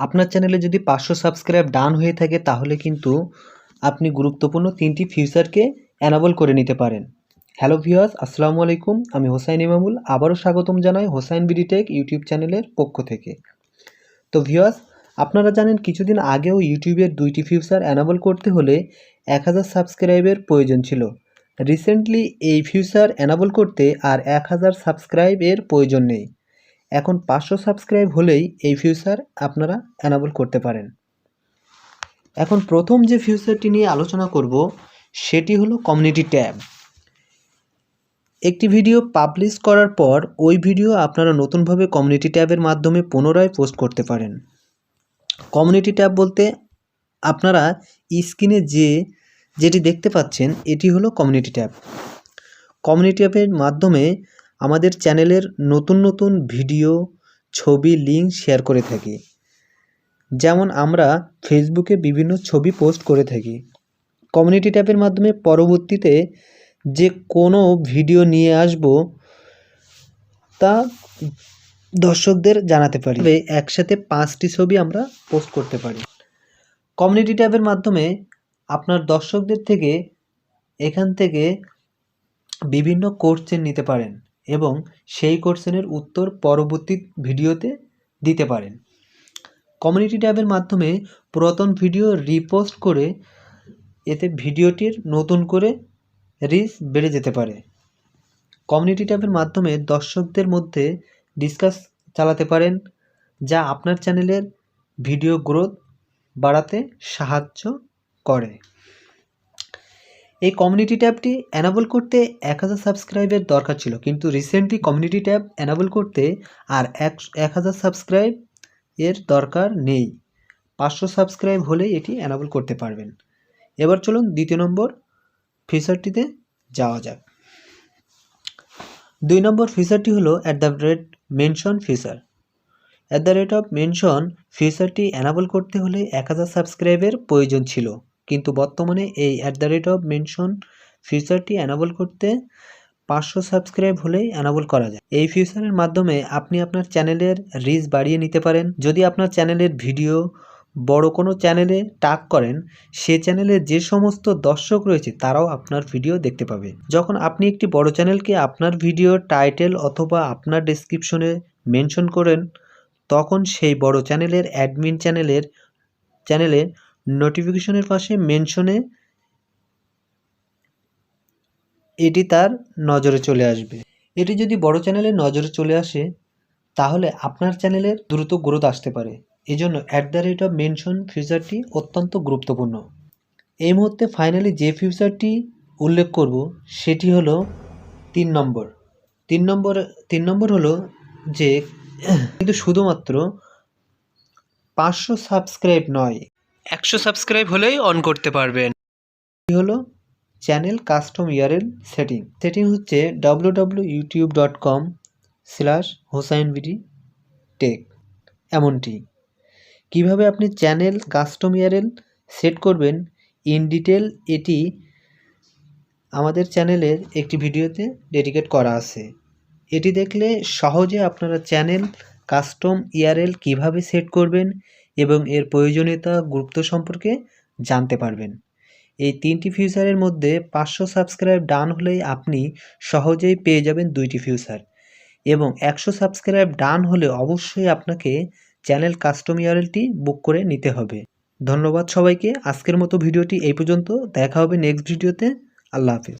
আপনার চ্যানেলে যদি পাঁচশো সাবস্ক্রাইব ডান হয়ে থাকে, তাহলে কিন্তু আপনি গুরুত্বপূর্ণ তিনটি ফিউচারকে অ্যানাবল করে নিতে পারেন। হ্যালো ভিউয়ার্স, আসসালামু আলাইকুম। আমি হোসাইন ইমামুল। আবারও স্বাগতম জানাই হোসাইন বিডিটেক ইউটিউব চ্যানেলের পক্ষ থেকে। তো ভিউয়ার্স, আপনারা জানেন কিছুদিন আগেও ইউটিউবের দুইটি ফিউচার অ্যানাবল করতে হলে এক হাজার সাবস্ক্রাইবের প্রয়োজন ছিল। রিসেন্টলি এই ফিউচার অ্যানাবল করতে আর এক হাজার সাবস্ক্রাইবের প্রয়োজন নেই। এখন পাঁচশো সাবস্ক্রাইব হলেই এই ফিউচার আপনারা অ্যানাবল করতে পারেন। এখন প্রথম যে ফিউচারটি নিয়ে আলোচনা করব, সেটি হলো কমিউনিটি ট্যাব। একটি ভিডিও পাবলিশ করার পর ওই ভিডিও আপনারা নতুনভাবে কমিউনিটি ট্যাবের মাধ্যমে পুনরায় পোস্ট করতে পারেন। কমিউনিটি ট্যাব বলতে আপনারা স্ক্রিনে যে, যেটি দেখতে পাচ্ছেন, এটি হলো কমিউনিটি ট্যাব। কমিউনিটি ট্যাবের মাধ্যমে আমাদের চ্যানেলের নতুন নতুন ভিডিও, ছবি লিঙ্ক শেয়ার করে থাকি। যেমন আমরা ফেসবুকে বিভিন্ন ছবি পোস্ট করে থাকি। কমিউনিটি ট্যাবের মাধ্যমে পরবর্তীতে যে কোনো ভিডিও নিয়ে আসব, তা দর্শকদের জানাতে পারি। একসাথে পাঁচটি ছবি আমরা পোস্ট করতে পারি। কমিউনিটি ট্যাবের মাধ্যমে আপনার দর্শকদের থেকে এখান থেকে বিভিন্ন কোশ্চেন নিতে পারেন। এবং সেই কোশ্চেনের উত্তর পরবর্তী ভিডিওতে দিতে পারেন। কমিউনিটি ট্যাবের মাধ্যমে পুরাতন ভিডিও রিপোস্ট করে এতে ভিডিওটির নতুন করে রিচ বেড়ে যেতে পারে। কমিউনিটি ট্যাবের মাধ্যমে দর্শকদের মধ্যে ডিসকাস চালাতে পারেন, যা আপনার চ্যানেলের ভিডিও গ্রোথ বাড়াতে সাহায্য করে। এই কমিউনিটি ট্যাবটি অ্যানাবল করতে এক হাজার সাবস্ক্রাইবের দরকার ছিল, কিন্তু রিসেন্টলি কমিউনিটি ট্যাব অ্যানাবল করতে আর এক এক হাজার সাবস্ক্রাইব এর দরকার নেই। পাঁচশো সাবস্ক্রাইব হলেই এটি অ্যানাবল করতে পারবেন। এবার চলুন দ্বিতীয় নম্বর ফিচারটিতে যাওয়া যাক। দুই নম্বর ফিচারটি হলো at the rate mention feature at the rate of mention ফিচারটি enable করতে হলে এক হাজার সাবস্ক্রাইবের প্রয়োজন ছিল। কিন্তু বর্তমানে এই at the rate of mention ফিচারটি enable করতে পাঁচশো সাবস্ক্রাইব হলেই অ্যানাবল করা যায়। এই ফিচারের মাধ্যমে আপনি আপনার চ্যানেলের রিচ বাড়িয়ে নিতে পারেন। যদি আপনার চ্যানেলের ভিডিও বড় কোনো চ্যানেলে টাক করেন, সে চ্যানেলে যে সমস্ত দর্শক রয়েছে, তারাও আপনার ভিডিও দেখতে পাবে। যখন আপনি একটি বড় চ্যানেলকে আপনার ভিডিও টাইটেল অথবা আপনার ডেসক্রিপশনে মেনশন করেন, তখন সেই বড় চ্যানেলের অ্যাডমিন চ্যানেলের চ্যানেলে নোটিফিকেশনের পাশে মেনশনে এটি তার নজরে চলে আসবে। এটি যদি বড় চ্যানেলের নজরে চলে আসে, তাহলে আপনার চ্যানেলের দ্রুত গ্রোথ আসতে পারে। এজন্য at the rate of mention ফিউচারটি অত্যন্ত গুরুত্বপূর্ণ। এই মুহূর্তে ফাইনালি যে ফিউচারটি উল্লেখ করব, সেটি হলো তিন নম্বর। তিন নম্বর তিন নম্বর হলো যে, কিন্তু শুধুমাত্র পাঁচশো সাবস্ক্রাইব নয় একশো সাবস্ক্রাইব হলেই অন করতে পারবেন। এটি হলো channel custom URL setting setting হচ্ছে W W YouTube dot com slash Hossain BD tech এমনটি। কীভাবে আপনি চ্যানেল কাস্টম ইয়ারেল সেট করবেন ইন ডিটেল এটি আমাদের চ্যানেলের একটি ভিডিওতে ডেডিকেট করা আছে। এটি দেখলে সহজে আপনারা চ্যানেল কাস্টম ইয়ারএল কীভাবে সেট করবেন এবং এর প্রয়োজনীয়তা গুরুত্ব সম্পর্কে জানতে পারবেন। এই তিনটি ফিউচারের মধ্যে পাঁচশো সাবস্ক্রাইব ডান হলেই আপনি সহজেই পেয়ে যাবেন দুইটি ফিউচার এবং একশো সাবস্ক্রাইব ডান হলে অবশ্যই আপনাকে চ্যানেল কাস্টম ইয়ারএলটি বুক করে নিতে হবে। ধন্যবাদ সবাইকে, আজকের মতো ভিডিওটি এই পর্যন্ত। দেখা হবে নেক্সট ভিডিওতে আল্লাহ হাফিজ।